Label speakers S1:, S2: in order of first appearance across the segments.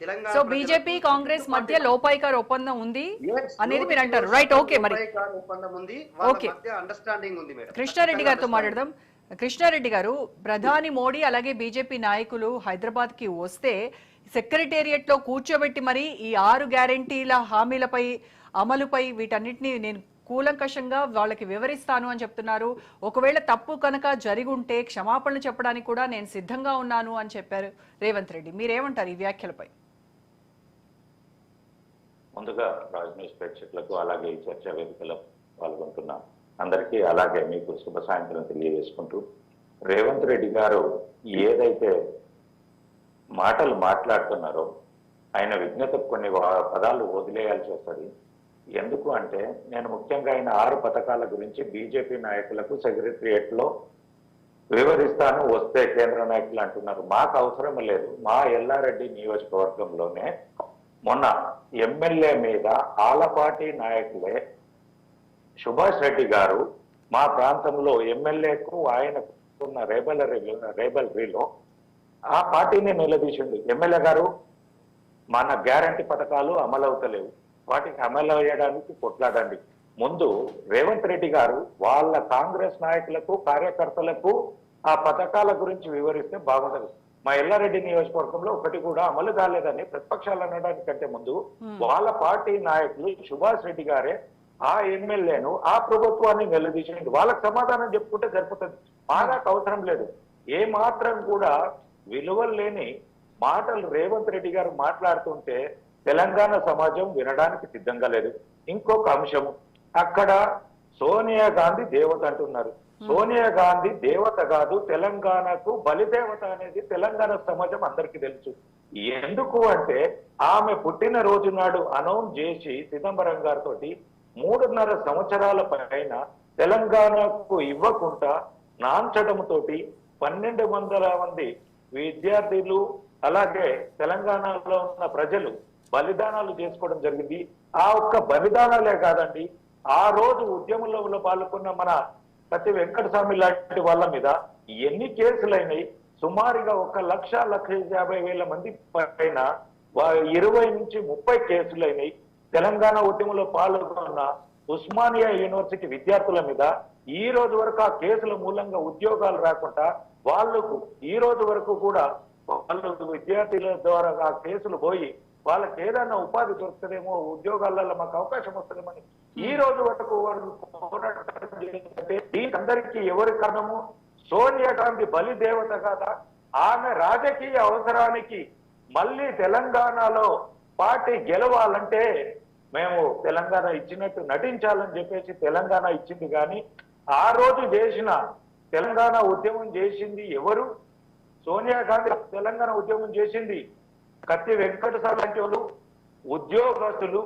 S1: Telangana
S2: so BJP Congress మధ్య లోపాయికార్ ఒప్పందం ఉంది అనేది మీరు అంటారు రైట్ ఓకే మరి.
S1: ఒప్పందం ఉంది. మధ్య అండర్స్టాండింగ్ ఉంది మేడం.
S2: కృష్ణారెడ్డి గారితో మాట్లాడదాం. కృష్ణారెడ్డి గారు ప్రధాని మోడీ అలాగే బీజేపీ నాయకులు హైదరాబాద్కి వస్తే సెక్రటేరియట్లో కూర్చోబెట్టి మరి ఈ ఆరు గ్యారంటీల హామీలపై అమలుపై వీటన్నిటిని నేను కూలంకషంగా వాళ్ళకి వివరిస్తాను అని చెప్తున్నారు. ఒకవేళ తప్పు కనుక జరిగి ఉంటే క్షమాపణలు చెప్పడానికి కూడా నేను సిద్ధంగా ఉన్నాను అని చెప్పారు రేవంత్ రెడ్డి. మీరేమంటారు ఈ వ్యాఖ్యలపై?
S3: ముందుగా రాజ్ ప్రేక్షకులకు అలాగే ఈ చర్చా వేదికలో పాల్గొంటున్న అందరికీ అలాగే మీకు శుభ సాయంత్రం తెలియజేసుకుంటూ రేవంత్ రెడ్డి గారు ఏదైతే మాటలు మాట్లాడుతున్నారో ఆయన విజ్ఞతకు కొన్ని వా- పదాలు వదిలేయాల్సి వస్తుంది. ఎందుకు అంటే నేను ముఖ్యంగా ఆయన ఆరు పథకాల గురించి బీజేపీ నాయకులకు సెక్రటరియట్లో వివరిస్తాను వస్తే కేంద్ర నాయకులు అంటున్నారు. మాకు అవసరం లేదు. మా ఎల్లారెడ్డి నియోజకవర్గంలోనే మొన్న ఎమ్మెల్యే మీద ఆలపాటి నాయకులే సుభాష్ రెడ్డి గారు మా ప్రాంతంలో ఎమ్మెల్యేకు ఆయనకు ఉన్న రేబల్ రేబలరీలో ఆ పార్టీని నిలదీసిండు. ఎమ్మెల్యే గారు మన గ్యారంటీ పథకాలు అమలవుతలేవు. వాటికి అమలు అయ్యడానికి కొట్లాడండి. ముందు రేవంత్ రెడ్డి గారు వాళ్ళ కాంగ్రెస్ నాయకులకు కార్యకర్తలకు ఆ పథకాల గురించి వివరిస్తే బాగుంటది. మా ఎల్లారెడ్డి నియోజకవర్గంలో ఒకటి కూడా అమలు కాలేదని ప్రతిపక్షాలు అనడానికంటే ముందు వాళ్ళ పార్టీ నాయకులు సుభాష్ రెడ్డి గారే ఆ ఎమ్మెల్యేను ఆ ప్రభుత్వాన్ని నిలదీసింది వాళ్ళకి సమాధానం చెప్పుకుంటే సరిపోతుంది. మాకు అవసరం లేదు. ఏ మాత్రం కూడా విలువలు లేని మాటలు రేవంత్ రెడ్డి గారు మాట్లాడుతుంటే తెలంగాణ సమాజం వినడానికి సిద్ధంగా లేదు. ఇంకొక అంశం అక్కడ సోనియా గాంధీ దేవత అంటున్నారు. సోనియా గాంధీ దేవత కాదు తెలంగాణకు బలిదేవత అనేది తెలంగాణ సమాజం అందరికీ తెలుసు. ఎందుకు అంటే ఆమె పుట్టిన రోజు నాడు అనౌన్స్ చేసి చిదంబరం గారితో మూడున్నర సంవత్సరాల పైన తెలంగాణకు ఇవ్వకుండా నాంచడంతోటి పన్నెండు వందల మంది విద్యార్థులు అలాగే తెలంగాణలో ఉన్న ప్రజలు బలిదానాలు చేసుకోవడం జరిగింది. ఆ ఒక్క బలిదానాలే కాదండి ఆ రోజు ఉద్యమంలో పాల్గొన్న మన ప్రతి వెంకటస్వామి లాంటి వాళ్ళ మీద ఎన్ని కేసులైనాయి సుమారుగా ఒక లక్ష లక్ష యాభై వేల మంది పైన ఇరవై నుంచి ముప్పై కేసులైనాయి. తెలంగాణ ఉద్యమంలో పాల్గొన్న ఉస్మానియా యూనివర్సిటీ విద్యార్థుల మీద ఈ రోజు వరకు ఆ కేసుల మూలంగా ఉద్యోగాలు రాకుండా వాళ్ళకు ఈ రోజు వరకు కూడా వాళ్ళు విద్యార్థుల ద్వారా ఆ కేసులు పోయి వాళ్ళకి ఏదైనా ఉపాధి దొరుకుతుందేమో ఉద్యోగాలలో మాకు అవకాశం వస్తుందేమని. ఈ రోజు వరకు వాళ్ళు దీనికి ఎవరి కారణము సోనియా గాంధీ బలి దేవత కాదా? ఆమె రాజకీయ అవసరానికి మళ్ళీ తెలంగాణలో పార్టీ గెలవాలంటే మేము తెలంగాణ ఇచ్చినట్టు నటించాలని చెప్పేసి తెలంగాణ ఇచ్చింది కానీ ఆ రోజు చేసిన తెలంగాణ ఉద్యమం చేసింది ఎవరు? సోనియా గాంధీ తెలంగాణ ఉద్యమం చేసింది కత్తి వెంకటస్వామి లాంటి వాళ్ళు ఉద్యోగస్తులు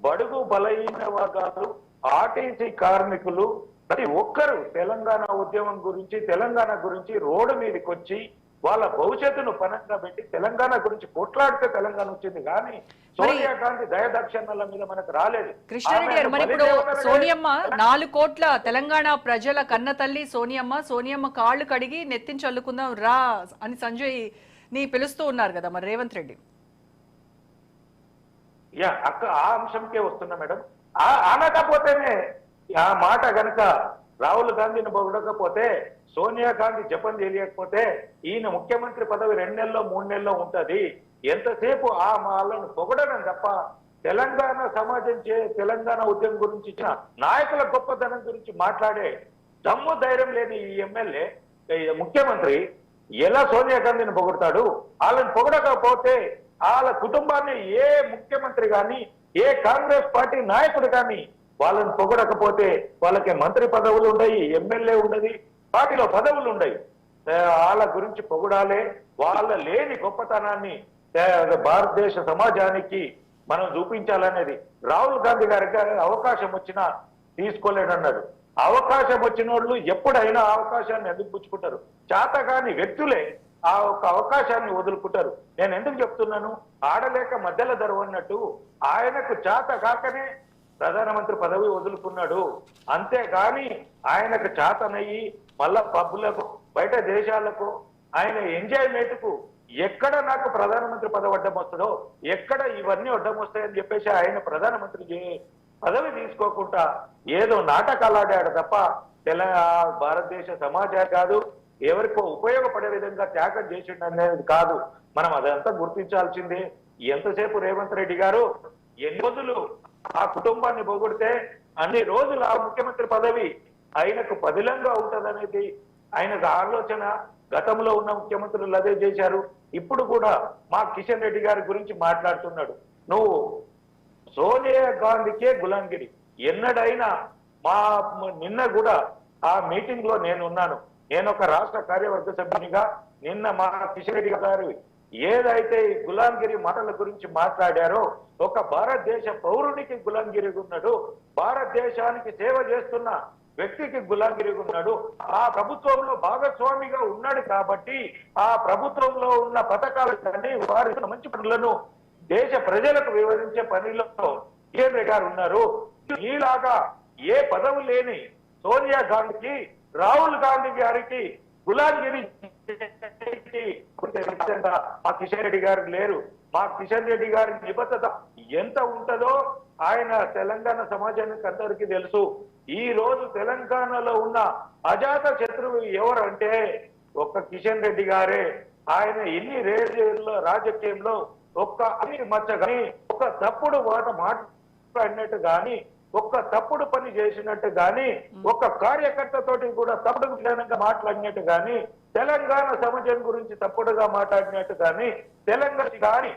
S3: బడుగు బలహీన వర్గాలు ఆర్టీసీ కార్మికులు ప్రతి ఒక్కరు తెలంగాణ ఉద్యమం గురించి తెలంగాణ గురించి రోడ్డు మీదకి వచ్చి వాళ్ళ భవిష్యత్తును పనంగా పెట్టి తెలంగాణ గురించి కొట్లాడితే తెలంగాణ వచ్చింది. కానీ సోనియా గాంధీ దయదక్షిణల మీద మనకు రాలేదు.
S2: కృష్ణారెడ్డి గారు మరి
S1: ఆమెను
S2: ఇప్పుడు
S1: బలిదేవతగా
S2: సోనియమ్మ నాలుగు కోట్ల తెలంగాణ ప్రజల కన్న తల్లి సోనియమ్మ సోనియమ్మ కాళ్ళు కడిగి నెత్తిని చల్లుకుందాం రా అని సంజయ్ ని పిలుస్తూ ఉన్నారు కదా మరి రేవంత్ రెడ్డి.
S3: యా అక్క ఆ అంశంకే వస్తున్నా మేడం. ఆ అనకపోతేనే ఆ మాట గనక రాహుల్ గాంధీని పొగడకపోతే సోనియా గాంధీ జపం చేయలేకపోతే ఈయన ముఖ్యమంత్రి పదవి రెండు నెలల్లో మూడు నెలల్లో ఉంటది. ఎంతసేపు ఆ వాళ్ళను పొగడడం తప్ప తెలంగాణ సమాజం చే తెలంగాణ ఉద్యమం గురించి ఇచ్చిన నాయకుల గొప్పతనం గురించి మాట్లాడే దమ్ము ధైర్యం లేని ఈ ఎమ్మెల్యే ముఖ్యమంత్రి ఎలా సోనియా గాంధీని పొగుడతాడు? వాళ్ళని పొగడకపోతే వాళ్ళ కుటుంబాన్ని ఏ ముఖ్యమంత్రి కానీ ఏ కాంగ్రెస్ పార్టీ నాయకుడు కానీ వాళ్ళని పొగడకపోతే వాళ్ళకి మంత్రి పదవులు ఉండయి ఎమ్మెల్యే ఉండదు పార్టీలో పదవులు ఉండయి. వాళ్ళ గురించి పొగడాలే. వాళ్ళ లేని గొప్పతనాన్ని భారతదేశ సమాజానికి మనం చూపించాలనేది రాహుల్ గాంధీ గారికి అవకాశం వచ్చినా తీసుకోలేడన్నాడు అవకాశం వచ్చిన వాళ్ళు ఎప్పుడైనా అవకాశాన్ని ఎందుకు పుచ్చుకుంటారు చేతగాని వ్యక్తులే ఆ ఒక అవకాశాన్ని వదులుకుంటారు. నేను ఎందుకు చెప్తున్నాను? ఆడలేక మధ్యలో ధరవన్నట్టు ఆయనకు చేత కాకనే ప్రధానమంత్రి పదవి వదులుకున్నాడు. అంతేగాని ఆయనకు చేతనయ్యి మళ్ళా పబ్బులకు బయట దేశాలకు ఆయన ఎంజాయ్మెంట్కు ఎక్కడ నాకు ప్రధానమంత్రి పదవి అడ్డం వస్తుందో ఎక్కడ ఇవన్నీ అడ్డం వస్తాయని చెప్పేసి ఆయన ప్రధానమంత్రి చే- పదవి తీసుకోకుండా ఏదో నాటకాలు ఆడాడు తప్ప తెలంగాణ భారతదేశ సమాజం కాదు ఎవరికో ఉపయోగపడే విధంగా త్యాగం చేసిండు అనేది కాదు. మనం అదంతా గుర్తించాల్సిందే. ఎంతసేపు రేవంత్ రెడ్డి గారు ఎన్ని రోజులు ఆ కుటుంబాన్ని పోగొడితే అన్ని రోజులు ఆ ముఖ్యమంత్రి పదవి ఆయనకు పదిలంగా ఉంటదనేది ఆయనకు ఆలోచన. గతంలో ఉన్న ముఖ్యమంత్రులు అదే చేశారు. ఇప్పుడు కూడా మా కిషన్ రెడ్డి గారి గురించి మాట్లాడుతున్నాడు. నువ్వు సోనియా గాంధీకే గులాంగిరి ఎన్నడైనా మా నిన్న కూడా ఆ మీటింగ్లో నేను ఉన్నాను నేను ఒక రాష్ట్ర కార్యవర్గ సభ్యునిగా నిన్న మా కిషన్ రెడ్డి గారు ఏదైతే ఈ గులాంగిరి మాటల గురించి మాట్లాడారో ఒక భారతదేశ పౌరునికి గులాంగిరి ఉన్నాడు భారతదేశానికి సేవ చేస్తున్న వ్యక్తికి గులాంగిరి ఉన్నాడు. ఆ ప్రభుత్వంలో భాగస్వామిగా ఉన్నాడు కాబట్టి ఆ ప్రభుత్వంలో ఉన్న పథకాలు కానీ వారి మంచి పనులను దేశ ప్రజలకు వివరించే పనిలో కేంద్ర గారు ఉన్నారు? ఈలాగా ఏ పదవి లేని సోనియా గాంధీకి రాహుల్ గాంధీ గారికి గులాంగిరి మా కిషన్ రెడ్డి గారు లేరు. మా కిషన్ రెడ్డి గారి నిబద్ధత ఎంత ఉంటుందో ఆయన తెలంగాణ సమాజానికి అందరికీ తెలుసు. ఈ రోజు తెలంగాణలో ఉన్న అజాత శత్రువు ఎవరు అంటే ఒక్క కిషన్ రెడ్డి గారే. ఆయన ఎన్ని రేడియోల్లో రాజకీయంలో ఒక్క మచ్చ కానీ ఒక తప్పుడు మాట మాట్లాడినట్టు గాని ఒక్క తప్పుడు పని చేసినట్టు గాని ఒక్క కార్యకర్తతోటి కూడా తప్పుడు విధానంగా మాట్లాడినట్టు గాని తెలంగాణ సమాజం గురించి తప్పుడుగా మాట్లాడినట్టు గాని తెలంగాణ గాని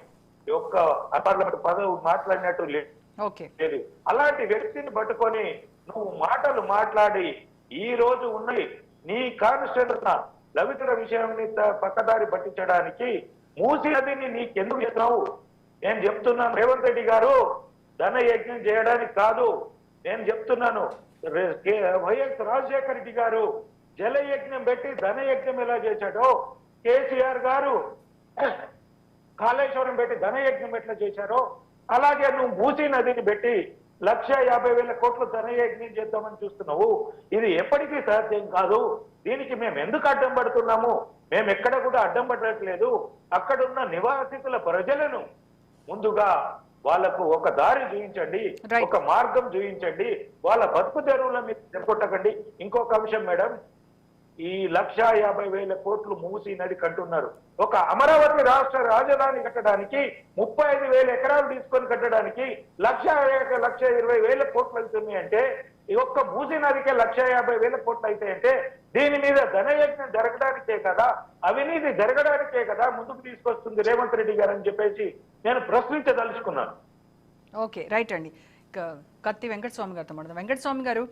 S3: ఒక్క పార్లమెంట్ పదవి మాట్లాడినట్టు లేదు. అలాంటి వ్యక్తిని పట్టుకొని నువ్వు మాటలు మాట్లాడి ఈ రోజు ఉన్నాయి నీ కాన్స్టిట్యూషన్ లవితుల విషయాన్ని పక్కదారి పట్టించడానికి మూసి నదిని నీకెందుకు చేస్తున్నావు నేను చెప్తున్నాను రేవంత్ రెడ్డి గారు ధన యజ్ఞం చేయడానికి కాదు. నేను చెప్తున్నాను కే- వైఎస్ రాజశేఖర రెడ్డి గారు జలయజ్ఞం పెట్టి ధన యజ్ఞం ఎలా చేశాడో కేసీఆర్ గారు కాళేశ్వరం పెట్టి ధనయజ్ఞం ఎట్లా చేశారో అలాగే నువ్వు మూసీ నదిని పెట్టి లక్ష యాభై వేల కోట్ల ధనయజ్ఞం చేద్దామని చూస్తున్నావు. ఇది ఎప్పటికీ సాధ్యం కాదు. దీనికి మేము ఎందుకు అడ్డం పడుతున్నాము? మేము ఎక్కడ కూడా అడ్డం పడట్లేదు. అక్కడున్న నివాసితుల ప్రజలను ముందుగా వాళ్ళకు ఒక దారి చూపించండి. ఒక మార్గం చూపించండి వాళ్ళ బతుకు తెరువుల మీద కొట్టకండి. ఇంకొక అంశం మేడం. ఈ లక్ష యాభై వేల కోట్లు మూసి నది కంటున్నారు ఒక అమరావతి రాష్ట్ర రాజధాని కట్టడానికి ముప్పై ఐదు వేల ఎకరాలు తీసుకొని కట్టడానికి లక్ష లక్ష ఇరవై వేల కోట్లు అవుతున్నాయి అంటే ఈ ఒక్క మూసి నదికే లక్ష యాభై వేల కోట్లు అయితే అంటే దీని మీద ధనయజ్ఞం జరగడానికే కదా అవినీతి జరగడానికే కదా ముందుకు తీసుకొస్తుంది రేవంత్ రెడ్డి గారు అని చెప్పేసి నేను ప్రశ్నించదలుచుకున్నాను.
S2: ఓకే రైట్ అండి. కత్తి వెంకటస్వామి గారితో మాట్లాడదాం. వెంకటస్వామి గారు